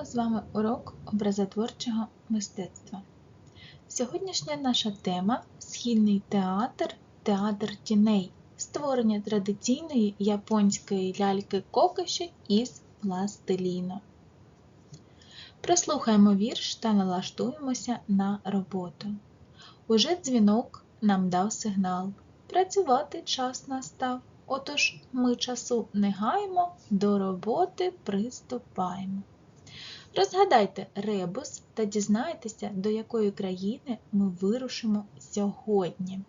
Починаємо з вами урок образотворчого мистецтва. Сьогоднішня наша тема східний театр, театр тіней, створення традиційної японської ляльки кокоші із пластиліну. Прослухаємо вірш та налаштуємося на роботу. Уже дзвінок нам дав сигнал. Працювати час настав. Отож ми часу не гаємо, до роботи приступаємо. Розгадайте ребус та дізнайтеся, до якої країни ми вирушимо сьогодні.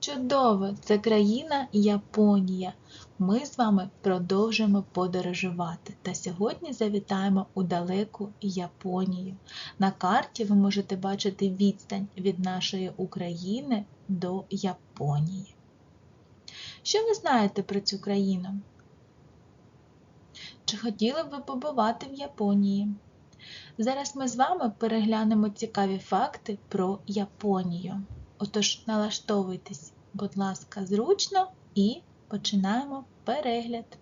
Чудово! Це країна Японія. Ми з вами продовжуємо подорожувати. Та сьогодні завітаємо у далеку Японію. На карті ви можете бачити відстань від нашої України до Японії. Що ви знаєте про цю країну? Чи хотіли б ви побувати в Японії? Зараз ми з вами переглянемо цікаві факти про Японію. Отож, налаштовуйтесь, будь ласка, зручно і починаємо перегляд.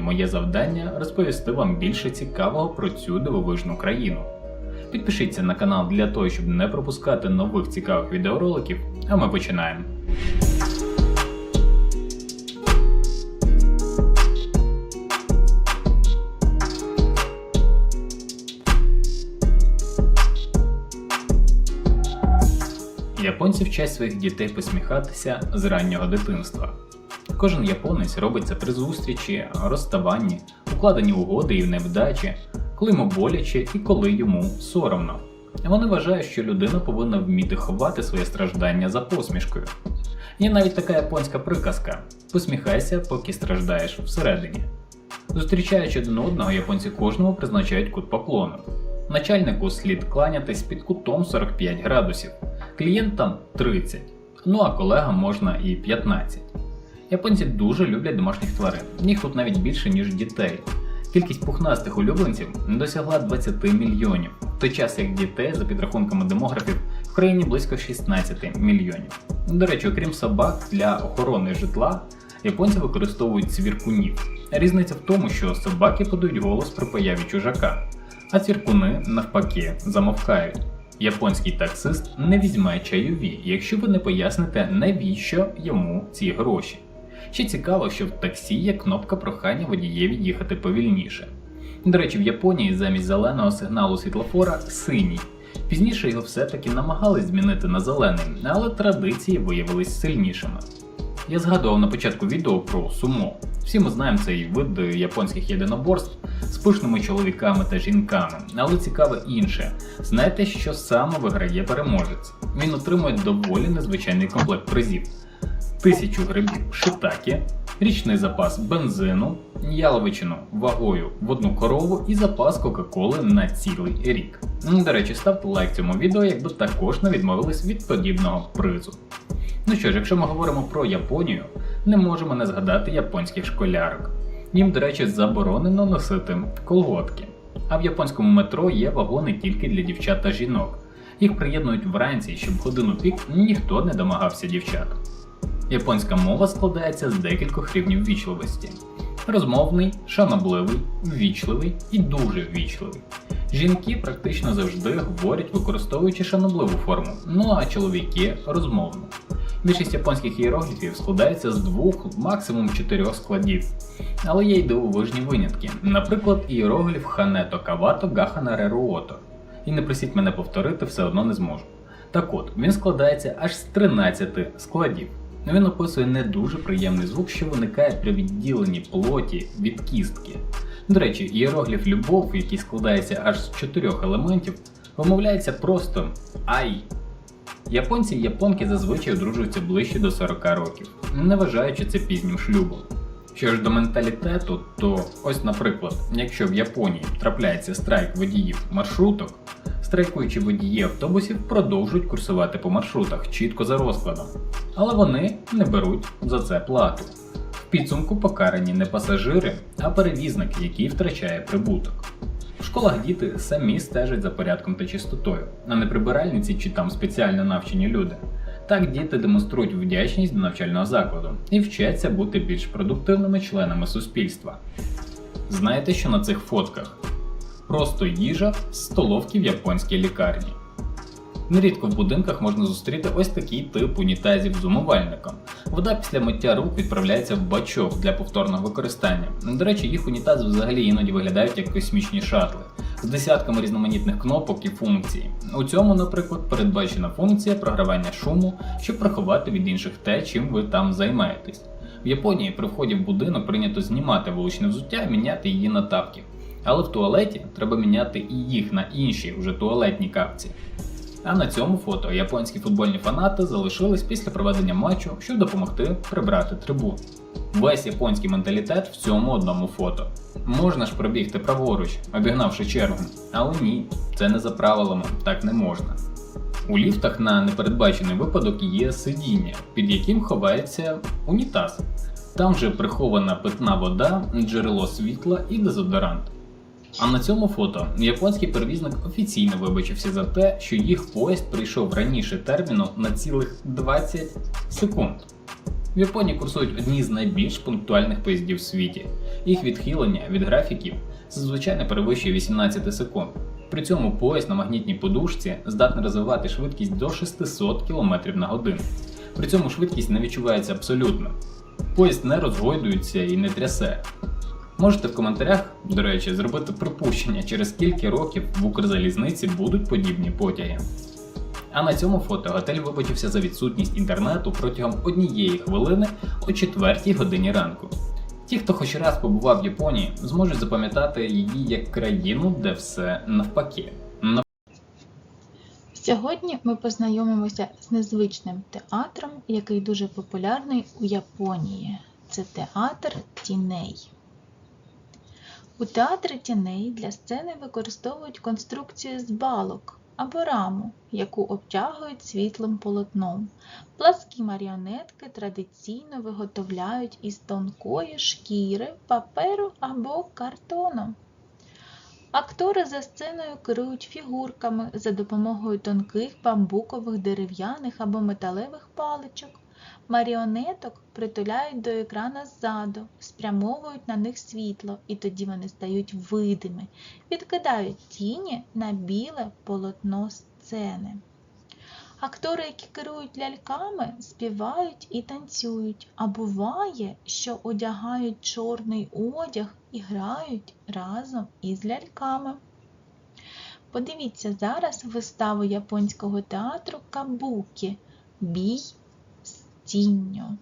Моє завдання розповісти вам більше цікавого про цю дивовижну країну. Підпишіться на канал для того, щоб не пропускати нових цікавих відеороликів, а ми починаємо. Японці вчать своїх дітей посміхатися з раннього дитинства. Кожен японець робить це при зустрічі, розставанні, укладенні угоди і невдачі, коли йому боляче і коли йому соромно. Вони вважають, що людина повинна вміти ховати своє страждання за посмішкою. Є навіть така японська приказка: посміхайся, поки страждаєш всередині. Зустрічаючи один одного, японці кожному призначають кут поклону. Начальнику слід кланятись під кутом 45 градусів, клієнтам 30, ну а колегам можна і 15. Японці дуже люблять домашніх тварин, їх тут навіть більше, ніж дітей. Кількість пухнастих улюбленців досягла 20 мільйонів, в той час як дітей, за підрахунками демографів, в країні близько 16 мільйонів. До речі, окрім собак для охорони житла, японці використовують цвіркунів. Різниця в тому, що собаки подають голос при появі чужака, а цвіркуни, навпаки, замовкають. Японський таксист не візьме чайові, якщо ви не поясните, навіщо йому ці гроші. Ще цікаво, що в таксі є кнопка прохання водієві їхати повільніше. До речі, в Японії замість зеленого сигналу світлофора синій. Пізніше його все-таки намагались змінити на зелений, але традиції виявились сильнішими. Я згадував на початку відео про сумо. Всі ми знаємо цей вид японських єдиноборств з пишними чоловіками та жінками, але цікаве інше. Знаєте, що саме виграє переможець? Він отримує доволі незвичайний комплект призів тисячу грибів шитакі, річний запас бензину, яловичину вагою в одну корову і запас Кока-Коли на цілий рік. До речі, ставте лайк цьому відео, якби також не відмовились від подібного призу. Ну що ж, якщо ми говоримо про Японію, не можемо не згадати японських школярок. Їм, до речі, заборонено носити колготки. А в японському метро є вагони тільки для дівчат та жінок. Їх приєднують вранці, щоб годину пік ніхто не домагався дівчат. Японська мова складається з декількох рівнів ввічливості: розмовний, шанобливий, ввічливий і дуже ввічливий. Жінки практично завжди говорять, використовуючи шанобливу форму, ну а чоловіки розмовну. Більшість японських іерогліфів складається з двох, максимум чотирьох складів. Але є й дивовижні винятки, наприклад, іерогліф Хането Кавато Гахана Реруото. І не просіть мене повторити, все одно не зможу. Так от, він складається аж з 13 складів. Він описує не дуже приємний звук, що виникає при відділенні плоті від кістки. До речі, іерогліф любов, який складається аж з чотирьох елементів, вимовляється просто ай. Японці і японки зазвичай одружуються ближче до 40 років, не вважаючи це пізнім шлюбом. Що ж до менталітету, то ось, наприклад, якщо в Японії трапляється страйк водіїв маршруток, страйкуючі водії автобусів продовжують курсувати по маршрутах чітко за розкладом, але вони не беруть за це плату. В підсумку покарані не пасажири, а перевізник, який втрачає прибуток. В школах діти самі стежать за порядком та чистотою, а не прибиральниці чи там спеціально навчені люди. Так діти демонструють вдячність до навчального закладу і вчаться бути більш продуктивними членами суспільства. Знаєте, що на цих фотках? Просто їжа з столовки в японській лікарні. Нерідко в будинках можна зустріти ось такий тип унітазів з умивальником. Вода після миття рук відправляється в бачок для повторного використання. До речі, їх унітази взагалі іноді виглядають як космічні шатли з десятками різноманітних кнопок і функцій. У цьому, наприклад, передбачена функція програвання шуму, щоб приховати від інших те, чим ви там займаєтесь. В Японії при вході в будинок прийнято знімати вуличне взуття і міняти її на тапки. Але в туалеті треба міняти і їх на інші вже туалетні капці. А на цьому фото японські футбольні фанати залишились після проведення матчу, щоб допомогти прибрати трибун. Весь японський менталітет в цьому одному фото. Можна ж пробігти праворуч, обігнавши чергу, але ні, це не за правилами, так не можна. У ліфтах на непередбачений випадок є сидіння, під яким ховається унітаз. Там же прихована питна вода, джерело світла і дезодорант. А на цьому фото японський перевізник офіційно вибачився за те, що їх поїзд прийшов раніше терміну на цілих 20 секунд. В Японії курсують одні з найбільш пунктуальних поїздів в світі. Їх відхилення від графіків зазвичай не перевищує 18 секунд. При цьому поїзд на магнітній подушці здатний розвивати швидкість до 600 км на годину. При цьому швидкість не відчувається абсолютно. Поїзд не розгойдується і не трясе. Можете в коментарях, до речі, зробити припущення, через скільки років в Укрзалізниці будуть подібні потяги. А на цьому фото готель вибачився за відсутність інтернету протягом однієї хвилини о 4 годині ранку. Ті, хто хоч раз побував в Японії, зможуть запам'ятати її як країну, де все навпаки. Сьогодні ми познайомимося з незвичним театром, який дуже популярний у Японії. Це театр тіней. У театрі тіней для сцени використовують конструкцію з балок або раму, яку обтягують світлим полотном. Пласкі маріонетки традиційно виготовляють із тонкої шкіри, паперу або картону. Актори за сценою керують фігурками за допомогою тонких бамбукових дерев'яних або металевих паличок. Маріонеток притуляють до екрана ззаду, спрямовують на них світло, і тоді вони стають видими, відкидають тіні на біле полотно сцени. Актори, які керують ляльками, співають і танцюють, а буває, що одягають чорний одяг і грають разом із ляльками. Подивіться зараз виставу японського театру Кабукі Бій з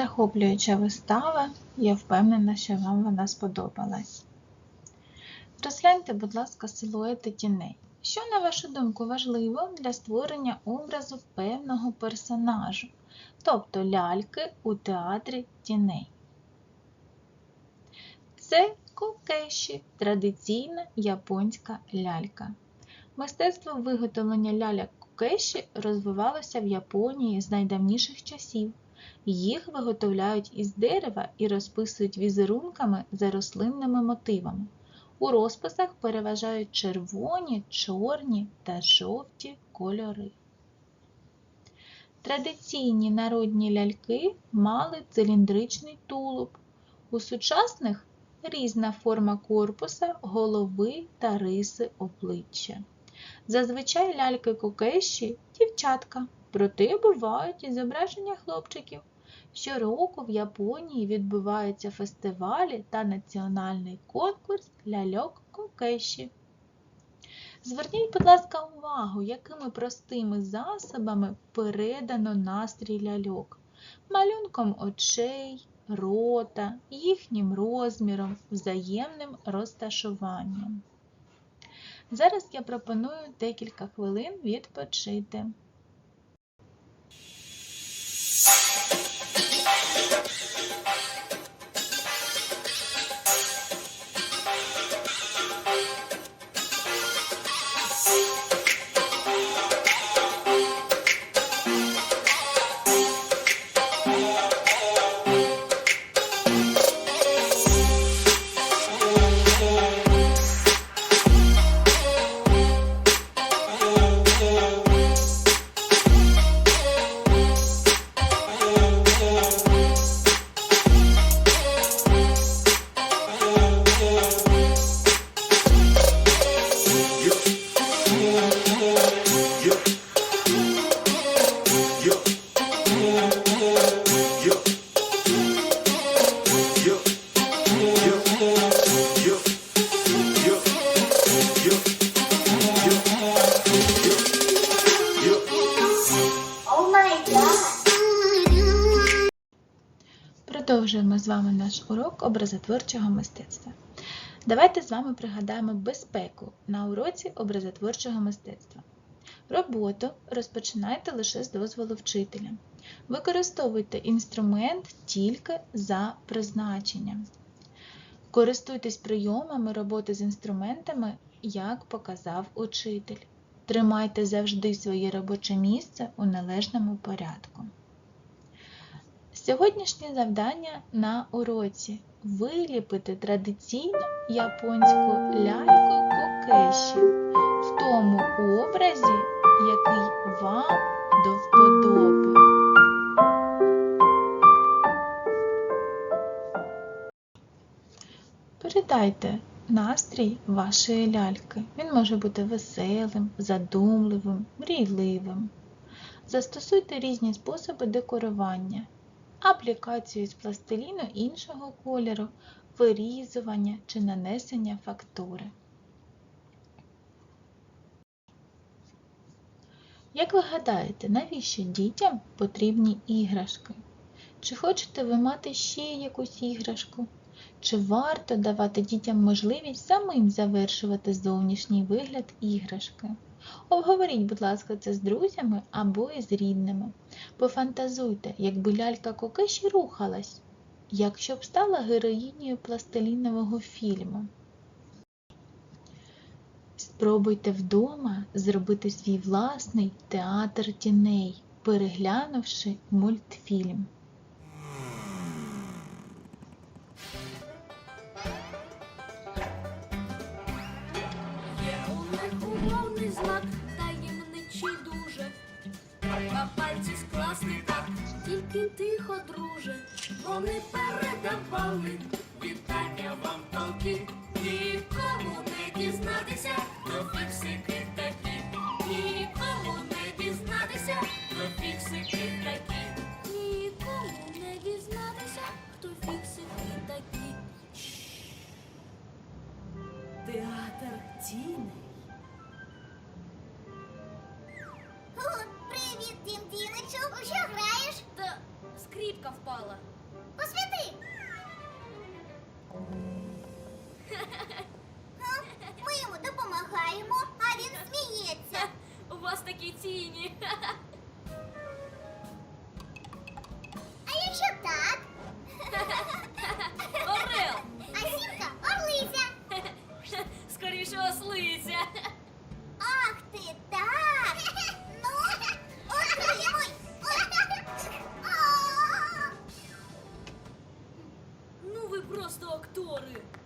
Захоплююча вистава. Я впевнена, що вам вона сподобалась. Розгляньте, будь ласка, силуети тіней. Що, на вашу думку, важливо для створення образу певного персонажу, тобто ляльки у театрі тіней? Це кокеші, традиційна японська лялька. Мистецтво виготовлення ляльок кокеші розвивалося в Японії з найдавніших часів. Їх виготовляють із дерева і розписують візерунками за рослинними мотивами. У розписах переважають червоні, чорні та жовті кольори. Традиційні народні ляльки мали циліндричний тулуб. У сучасних різна форма корпуса, голови та риси обличчя. Зазвичай ляльки кокеші дівчатка, проте бувають і зображення хлопчиків. Щороку в Японії відбуваються фестивалі та національний конкурс ляльок кокеші. Зверніть, будь ласка, увагу, якими простими засобами передано настрій ляльок. Малюнком очей, рота, їхнім розміром, взаємним розташуванням. Зараз я пропоную декілька хвилин відпочити. Наш урок образотворчого мистецтва. Давайте з вами пригадаємо безпеку на уроці образотворчого мистецтва. Роботу розпочинайте лише з дозволу вчителя. Використовуйте інструмент тільки за призначенням. Користуйтесь прийомами роботи з інструментами, як показав учитель. Тримайте завжди своє робоче місце у належному порядку. Сьогоднішнє завдання на уроці виліпити традиційну японську ляльку кокеші в тому образі, який вам до вподоби. Передайте настрій вашої ляльки. Він може бути веселим, задумливим, мрійливим. Застосуйте різні способи декорування, аплікацію з пластиліну іншого кольору, вирізування чи нанесення фактури. Як ви гадаєте, навіщо дітям потрібні іграшки? Чи хочете ви мати ще якусь іграшку? Чи варто давати дітям можливість самим завершувати зовнішній вигляд іграшки? Обговоріть, будь ласка, це з друзями або із рідними. Пофантазуйте, якби лялька Кокеші рухалась, якщо б стала героїнею пластилінового фільму. Спробуйте вдома зробити свій власний театр тіней, переглянувши мультфільм. Тихо, друже. Вони передавали вітання вам толки. Скріпка впала. Посвяти. А, Ми йому допомагаємо, а він сміється. У вас такі тіні. актори.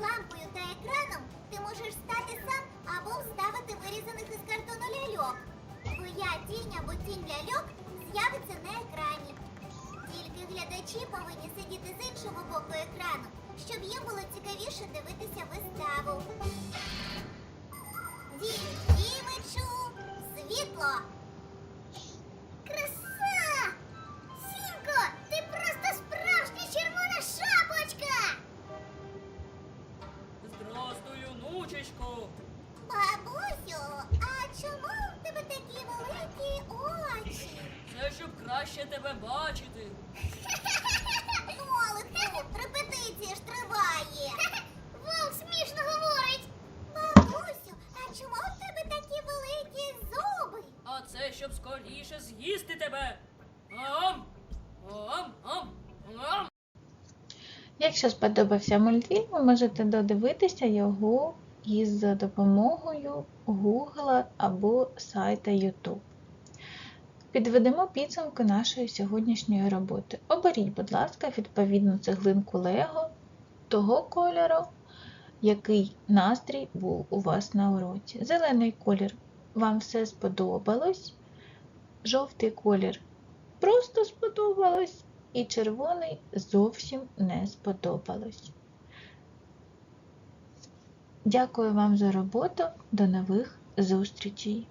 Лампою та екраном ти можеш стати сам або вставити вирізаних із картону ляльок. Твоя тінь або тінь ляльок з'явиться на екрані. Тільки глядачі повинні сидіти з іншого боку екрану, щоб їм було цікавіше дивитися виставу. Дім Дімичу, світло. Здрастуй. Бабусю, а чому в тебе такі великі очі? Це щоб краще тебе бачити. Нолику, репетиція ж триває. Вовк смішно говорить. Бабусю, а чому в тебе такі великі зуби? А це щоб скоріше з'їсти тебе. Ам! Ам! Ам! Ам! Якщо сподобався мультфільм, ви можете додивитися його із допомогою Google або сайта YouTube. Підведемо підсумки нашої сьогоднішньої роботи. Оберіть, будь ласка, відповідну цеглинку Лего того кольору, який настрій був у вас на уроці. Зелений колір вам все сподобалось, жовтий колір просто сподобалось, і червоний зовсім не сподобалось. Дякую вам за роботу. До нових зустрічей!